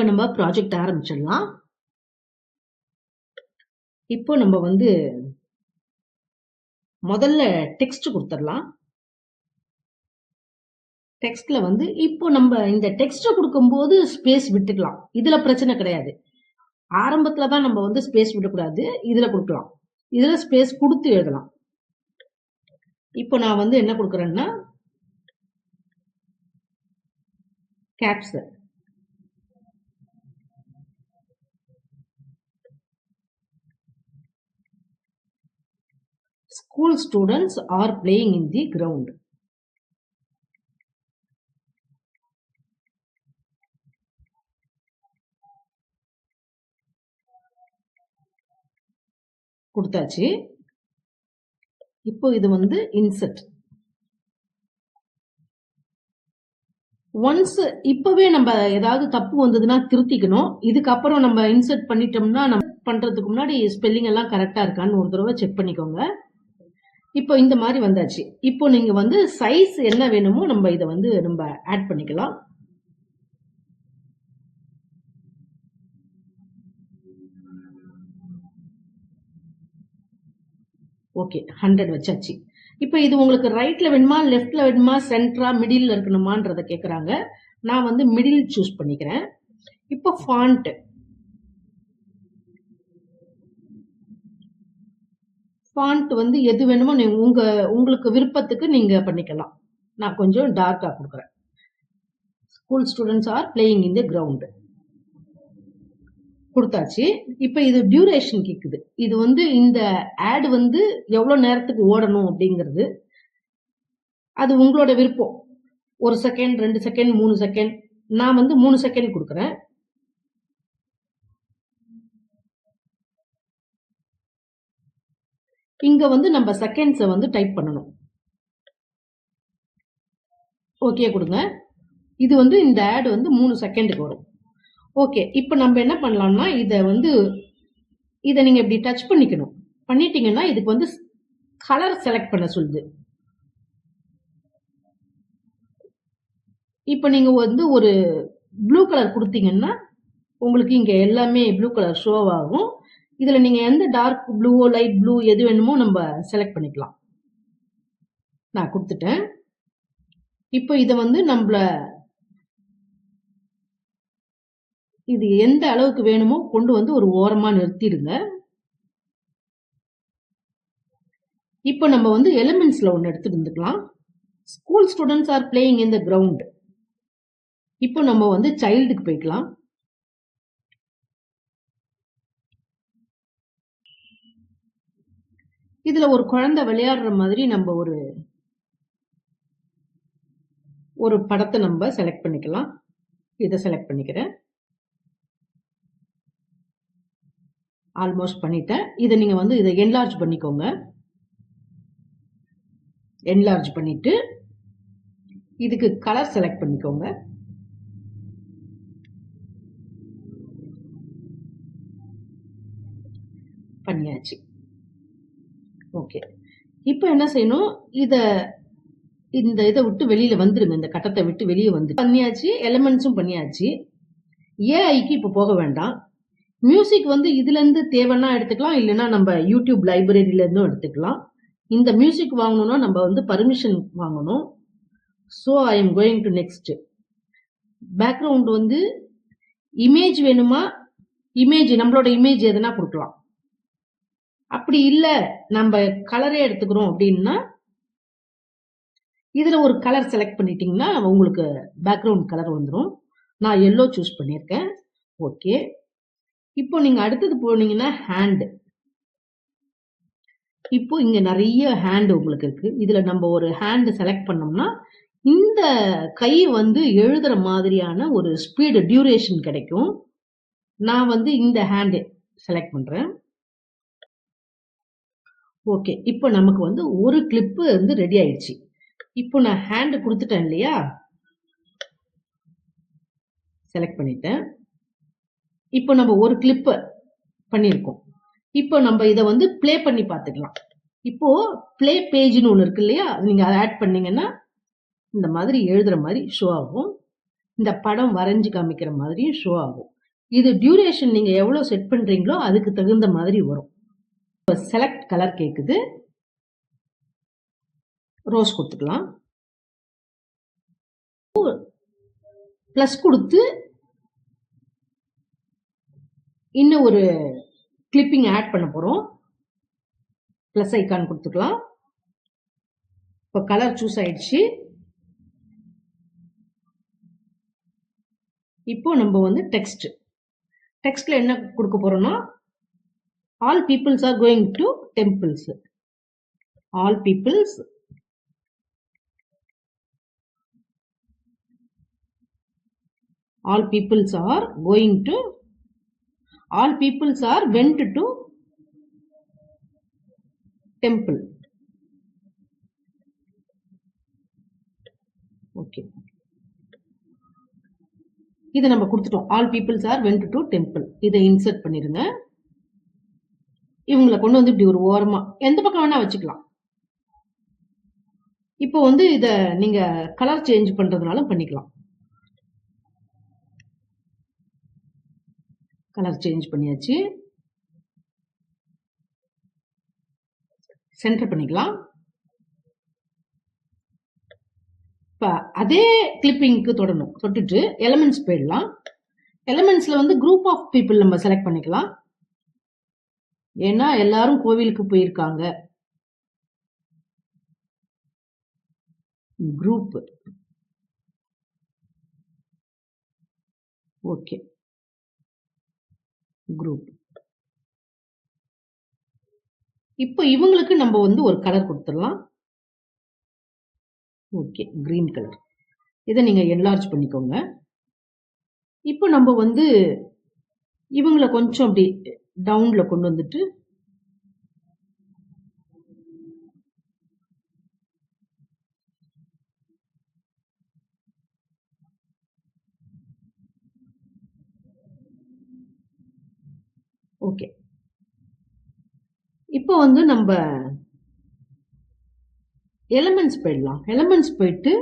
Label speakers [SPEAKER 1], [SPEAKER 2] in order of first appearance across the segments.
[SPEAKER 1] இப்போ நம்ம ப்ராஜெக்ட் ஆரம்பிச்சிடலாம். இப்போ நம்ம வந்து முதல்ல டெக்ஸ்ட் கொடுத்துடலாம். டெக்ஸ்ட்ல வந்து இப்போ நம்ம இந்த டெக்ஸ்ட் கொடுக்கும்போது ஸ்பேஸ் விட்டுக்கலாம். இதுல பிரச்சனை கிடையாது. ஆரம்பத்துல தான் நம்ம வந்து ஸ்பேஸ் விடக்கூடாது. இதுல கொடுக்கலாம். இதுல ஸ்பேஸ் கொடுத்து எழுதலாம். இப்போ நான் வந்து என்ன கொடுக்குறேன்னா capture school students are playing in the ground. கொடுத்தாச்சு. இப்போ இது வந்து இன்செட் ஒன்ஸ் இப்பவே நம்ம ஏதாவது தப்பு வந்ததுன்னா திருத்திக்கணும். இதுக்கப்புறம் நம்ம இன்செர்ட் பண்ணிட்டோம்னா நம்ம பண்றதுக்கு முன்னாடி ஸ்பெல்லிங் எல்லாம் கரெக்டா இருக்கான்னு ஒரு தடவை செக் பண்ணிக்கோங்க. இப்போ இந்த மாதிரி வந்தாச்சு. இப்போ நீங்க வந்து சைஸ் என்ன வேணுமோ நம்ம இதை வந்து நம்ம ஆட் பண்ணிக்கலாம். ஓகே ஹண்ட்ரட் வச்சாச்சு. இப்போ இது உங்களுக்கு ரைட்ல வேணுமா லெஃப்ட்ல வேணுமா சென்ட்ரா மிடில் இருக்கணுமான்றத கேட்குறாங்க நான் வந்து மிடில் சூஸ் பண்ணிக்கிறேன். இப்போ ஃபாண்ட்டு ஃபாண்ட் வந்து எது வேணுமோ நீ உங்க உங்களுக்கு விருப்பத்துக்கு நீங்க பண்ணிக்கலாம். நான் கொஞ்சம் டார்க்காக கொடுக்குறேன். School students are playing in the ground கொடுத்தாச்சு. இப்போ இது டியூரேஷன் கேக்குது. இது வந்து இந்த ஆடு வந்து எவ்வளோ நேரத்துக்கு ஓடணும் அப்படிங்கிறது. அது உங்களோட விருப்பம். ஒரு செகண்ட் ரெண்டு செகண்ட் மூணு செகண்ட் நான் வந்து மூணு செகண்ட் கொடுக்குறேன். இங்க வந்து நம்ம செகண்ட்ஸை வந்து டைப் பண்ணணும். ஓகே கொடுங்க. இது வந்து இந்த ஆட் வந்து மூணு செகண்டுக்கு வரும். ஓகே இப்போ நம்ம என்ன பண்ணலாம்னா இதை வந்து இதை நீங்க இப்படி டச் பண்ணிக்கணும். பண்ணிட்டீங்கன்னா இதுக்கு வந்து கலர் செலக்ட் பண்ண சொல்லுது. இப்போ நீங்க வந்து ஒரு ப்ளூ கலர் கொடுத்தீங்கன்னா உங்களுக்கு இங்க எல்லாமே ப்ளூ கலர் ஷோ ஆகும். இதுல நீங்க எந்த டார்க் ப்ளூவோ லைட் ப்ளூ எது வேணுமோ நம்ம செலக்ட் பண்ணிக்கலாம். நான் கொடுத்துட்டேன். இப்போ இதை வந்து நம்மள இது எந்த அளவுக்கு வேணுமோ கொண்டு வந்து ஒரு ஓரமா நிறுத்திடுங்க. இப்போ நம்ம வந்து எலிமெண்ட்ஸ்ல ஒன்று எடுத்துட்டு இருந்துக்கலாம் school students are playing in the ground இப்போ நம்ம வந்து சைல்டுக்கு போய்க்கலாம். இதுல ஒரு குழந்தை விளையாடுற மாதிரி நம்ம ஒரு ஒரு படத்தை நம்ம செலக்ட் பண்ணிக்கலாம். இதை செலக்ட் பண்ணிக்கிறேன். ஆல்மோஸ்ட் பண்ணிட்டேன். இதை நீங்க வந்து இதை என்லார்ஜ் பண்ணிக்கோங்க. என்லார்ஜ் பண்ணிட்டு இதுக்கு கலர் செலக்ட் பண்ணிக்கோங்க. பண்ணியாச்சு. ஓகே இப்போ என்ன செய்யணும்? இத இந்த இதை விட்டு வெளியில வந்துருங்க. இந்த கட்டத்தை விட்டு வெளியே வந்து. பண்ணியாச்சு எலிமெண்ட்ஸும் பண்ணியாச்சு. ஏஐக்கு இப்போ போக வேண்டாம். மியூசிக் வந்து இதுல இருந்து தேவைன்னா எடுத்துக்கலாம் இல்லைன்னா நம்ம யூடியூப் லைப்ரரியில இருந்தும் எடுத்துக்கலாம். இந்த மியூசிக் வாங்கணும்னா நம்ம வந்து பர்மிஷன் வாங்கணும். So I am going to next background வந்து இமேஜ் வேணுமா? இமேஜ் நம்மளோட இமேஜ் எதுனா கொடுக்கலாம். அப்படி இல்ல நம்ம கலரே எடுத்துக்கிறோம் அப்படின்னா இதுல ஒரு கலர் செலக்ட் பண்ணிட்டீங்கன்னா உங்களுக்கு பேக்ரவுண்ட் கலர் வந்துடும் நான் எல்லோ சூஸ் பண்ணியிருக்கேன். ஓகே இப்போ நீங்க அடுத்தது போனீங்கன்னா ஹேண்டு இப்போ இங்க நிறைய ஹேண்ட் உங்களுக்கு இருக்கு. இதுல நம்ம ஒரு ஹேண்ட் செலக்ட் பண்ணோம்னா இந்த கை வந்து எழுதுற மாதிரியான ஒரு ஸ்பீடு டியூரேஷன் கிடைக்கும். நான் வந்து இந்த ஹேண்டு செலக்ட் பண்றேன். ஓகே இப்போ நமக்கு வந்து ஒரு கிளிப்பு வந்து ரெடி ஆயிடுச்சு. இப்போ நான் ஹேண்ட் கொடுத்துட்டேன் இல்லையா? செலக்ட் பண்ணிட்டேன். இப்போ நம்ம ஒரு கிளிப்பு பண்ணியிருக்கோம். இப்போ நம்ம இதை வந்து ப்ளே பண்ணி பார்த்துக்கலாம். இப்போ ப்ளே பேஜ்னு ஒன்று இருக்கு இல்லையா? நீங்க அதை ஆட் பண்ணீங்கன்னா இந்த மாதிரி எழுதுற மாதிரி ஷோ ஆகும். இந்த படம் வரைஞ்சு காமிக்கிற மாதிரியும் ஷோ ஆகும். இது டியூரேஷன் நீங்க எவ்வளோ செட் பண்றீங்களோ அதுக்கு தகுந்த மாதிரி வரும். செலக்ட் கலர் கேட்குது ரோஸ் கொடுத்துக்கலாம். ப்ளஸ் கொடுத்து இன்னும் ஒரு கிளிப்பிங் ஆட் பண்ண போகிறோம் ப்ளஸ் ஐக்கான் கொடுத்துக்கலாம். இப்போ கலர் சூஸ் ஆயிடுச்சு. இப்போ நம்ம வந்து டெக்ஸ்ட் டெக்ஸ்ட்ல என்ன கொடுக்க போறோம்னா all peoples are going to temples all peoples all peoples are going to all peoples are went to temple okay இதை நம்ம கொடுத்துட்டோம். All peoples are went to temple இதை இன்சர்ட் பண்ணிருங்க. இவங்களை கொண்டு வந்து இப்படி ஒரு ஓரமா எந்த பக்கம் வேணா வச்சுக்கலாம். இப்போ வந்து இத நீங்க கலர் சேஞ்ச் பண்றதுனால பண்ணிக்கலாம். கலர் சேஞ்ச் பண்ணியாச்சு. சென்டர் பண்ணிக்கலாம். இப்போ அதே கிளிப்பிங்க்கு தொடணும் தொட்டுட்டு எலமெண்ட்ஸ் போயிடலாம். எலமெண்ட்ஸ்ல வந்து குரூப் ஆஃப் பீப்புள் நம்ம செலக்ட் பண்ணிக்கலாம். ஏன்னா எல்லாரும் கோவிலுக்கு போயிருக்காங்க. குரூப் ஓகே குரூப் இப்போ இவங்களுக்கு நம்ம வந்து ஒரு கலர் கொடுத்துடலாம். ஓகே கிரீன் கலர் இதை நீங்கள் என்லார்ஜ் பண்ணிக்கோங்க. இப்போ நம்ம வந்து இவங்கள கொஞ்சம் அப்படி டவுன்ல கொண்டு வந்துட்டு ஓகே இப்போ வந்து நம்ம எலமெண்ட்ஸ் போயிடலாம். எலமெண்ட்ஸ் போயிட்டு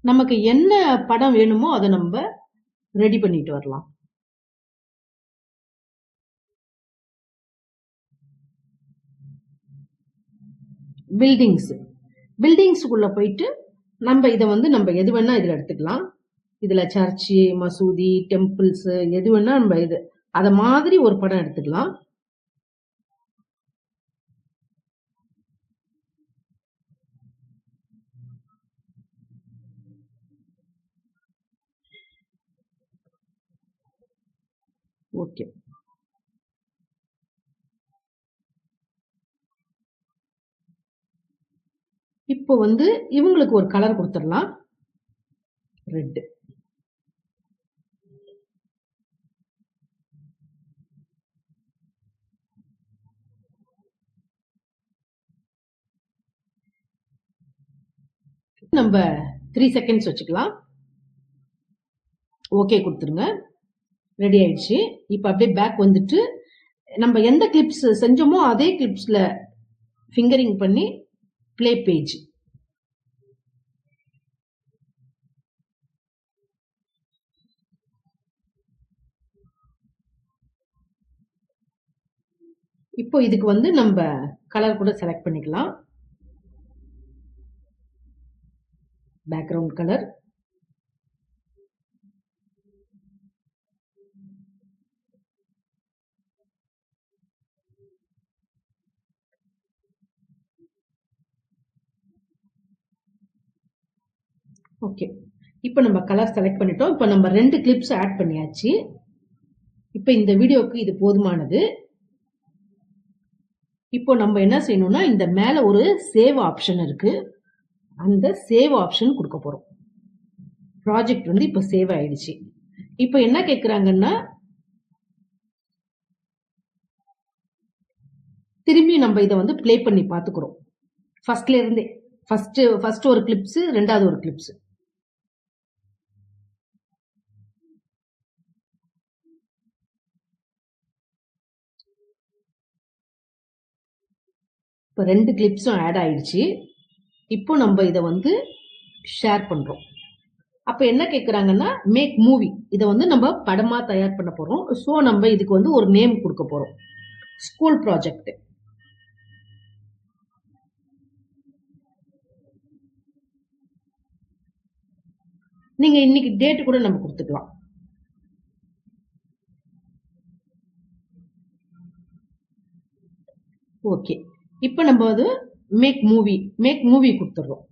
[SPEAKER 1] நமக்கு என்ன படம் வேணுமோ அதை நம்ம ரெடி பண்ணிட்டு வரலாம். பில்டிங்ஸ் பில்டிங்ஸுக்குள்ள போயிட்டு நம்ம இதை வந்து நம்ம எது வேணா இதில் எடுத்துக்கலாம். இதில் சர்ச்சு மசூதி டெம்பிள்ஸ் எது வேணா நம்ம இது அதை மாதிரி ஒரு படம் எடுத்துக்கலாம். ஓகே. இப்போ வந்து இவங்களுக்கு ஒரு கலர் கொடுத்துடலாம். ரெட் நம்ம த்ரீ செகண்ட்ஸ் வச்சுக்கலாம். ஓகே கொடுத்துருங்க. ரெடி ஆயிடுச்சு. இப்போ அப்படியே பேக் வந்துட்டு நம்ம எந்த கிளிப்ஸ் செஞ்சோமோ அதே கிளிப்ஸில் ஃபிங்கரிங் பண்ணி ப்ளே பேஜ் இப்போ இதுக்கு வந்து நம்ம கலர் கூட செலக்ட் பண்ணிக்கலாம். பேக்ரவுண்ட் கலர் ஓகே இப்போ நம்ம கலர் செலக்ட் பண்ணிட்டோம். இப்போ நம்ம ரெண்டு கிளிப்ஸ் ஆட் பண்ணியாச்சு. இப்போ இந்த வீடியோக்கு இது போதுமானது. இப்போ நம்ம என்ன செய்யணும்னா இந்த மேலே ஒரு சேவ் ஆப்ஷன் இருக்கு. அந்த சேவ் ஆப்ஷன் கொடுக்க போகிறோம் ப்ராஜெக்ட் வந்து இப்போ சேவ் ஆயிடுச்சு. இப்போ என்ன கேட்குறாங்கன்னா திரும்பி நம்ம இதை வந்து ப்ளே பண்ணி பார்த்துக்கிறோம். ஃபர்ஸ்ட்ல இருந்தே ஃபர்ஸ்ட் ஃபர்ஸ்ட் ஒரு கிளிப்ஸ் ரெண்டாவது ஒரு கிளிப்ஸ் இப்போ ரெண்டு கிளிப்ஸும் ஆட் ஆயிடுச்சு. இப்போ நம்ம இதை வந்து ஷேர் பண்ணுறோம் அப்போ என்ன கேட்குறாங்கன்னா மேக் மூவி இதை வந்து நம்ம படமாக தயார் பண்ண போகிறோம் ஸோ நம்ம இதுக்கு வந்து ஒரு நேம் கொடுக்க போகிறோம் ஸ்கூல் ப்ராஜெக்ட் நீங்க இன்னைக்கு டேட் கூட நம்ம கொடுத்துக்கலாம். ஓகே இப்போ நம்ம அது மேக் மூவி மேக் மூவி கொடுத்துடுறோம்.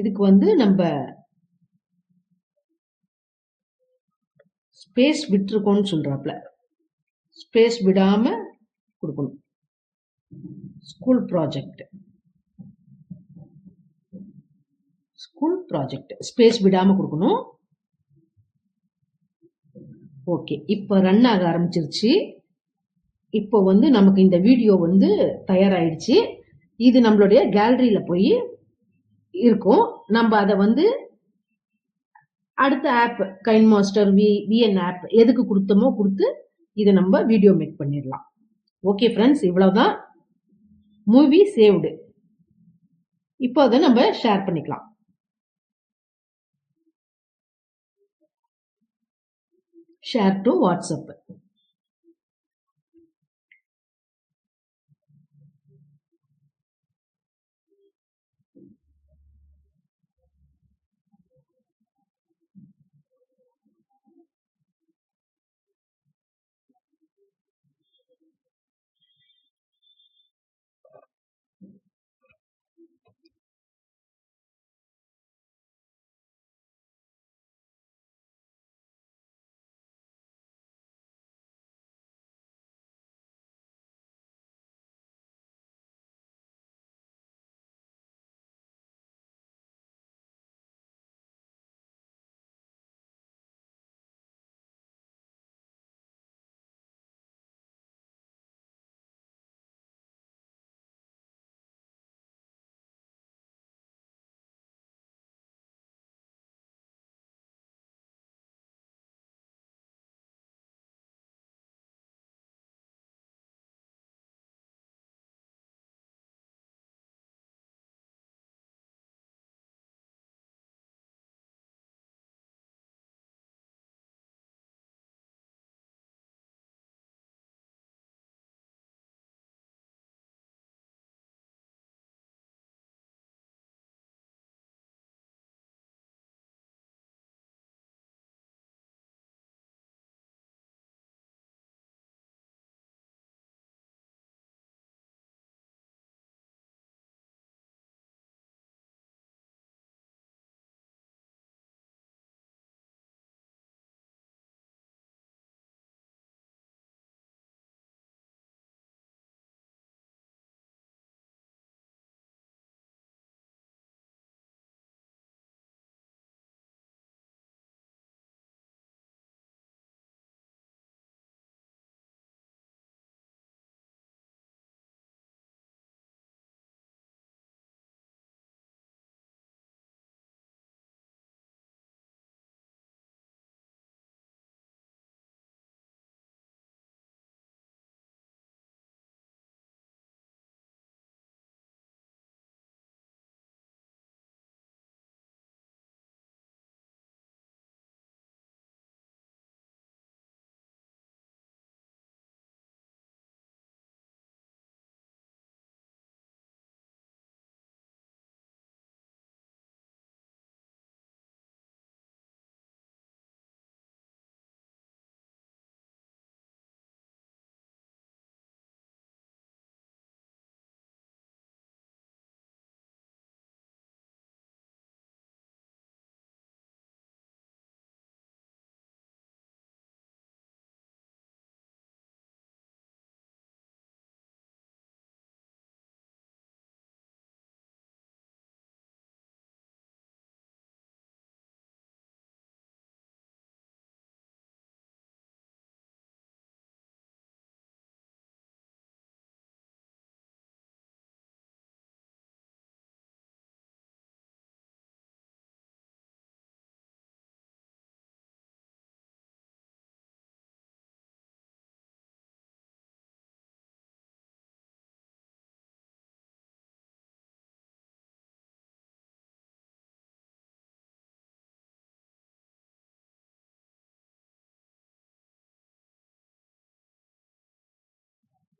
[SPEAKER 1] இதுக்கு வந்து நம்ம ஸ்பேஸ் விட்டுருக்கோம்னு சொல்றாப்ல. ஸ்பேஸ் விடாம கொடுக்கணும். School project school project space விடாம கொடுக்கணும். ஓகே இப்போ ரன் ஆக ஆரம்பிச்சிருச்சு. இப்போ வந்து நமக்கு இந்த வீடியோ வந்து தயாராயிடுச்சு. இது நம்மளுடைய கேலரியில போய் இருக்கும். நம்ம அதை வந்து அடுத்த app KineMaster V VN app எதுக்கு கொடுத்தோமோ கொடுத்து இதை நம்ம வீடியோ மேக் பண்ணிடலாம். ஓகே ஃப்ரெண்ட்ஸ் இவ்வளோதான் மூவி சேவ்டு இப்போ அதை நம்ம ஷேர் பண்ணிக்கலாம். Share to WhatsApp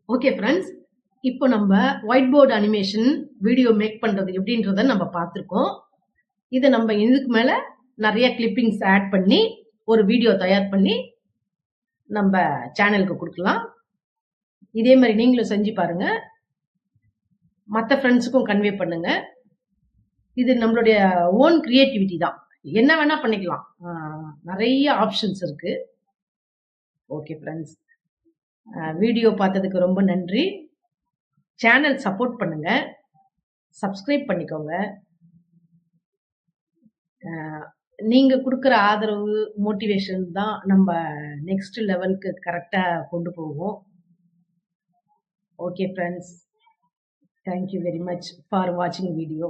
[SPEAKER 1] okay friends இப்போ நம்ம white board animation video make பண்ணுறது எப்படின்றத நம்ம பார்த்துருக்கோம். இதை நம்ம இதுக்கு மேலே நிறைய கிளிப்பிங்ஸ் ஆட் பண்ணி ஒரு வீடியோ தயார் பண்ணி நம்ம சேனலுக்கு கொடுக்கலாம். இதே மாதிரி நீங்களும் செஞ்சு பாருங்க. மற்ற ஃப்ரெண்ட்ஸுக்கும் கன்வே பண்ணுங்க. இது நம்மளுடைய ஓன் கிரியேட்டிவிட்டி தான். என்ன வேணா பண்ணிக்கலாம். நிறைய ஆப்ஷன்ஸ் இருக்கு. ஓகே ஃப்ரெண்ட்ஸ் வீடியோ பார்த்ததுக்கு ரொம்ப நன்றி. சேனல் சப்போர்ட் பண்ணுங்க. சப்ஸ்கிரைப் பண்ணிக்கோங்க. நீங்கள் நீங்க கொடுக்குற ஆதரவு மோட்டிவேஷன் தான் நம்ம நெக்ஸ்ட் லெவலுக்கு கரெக்டாக கொண்டு போவோம். Okay friends thank you very much for வாட்சிங் வீடியோ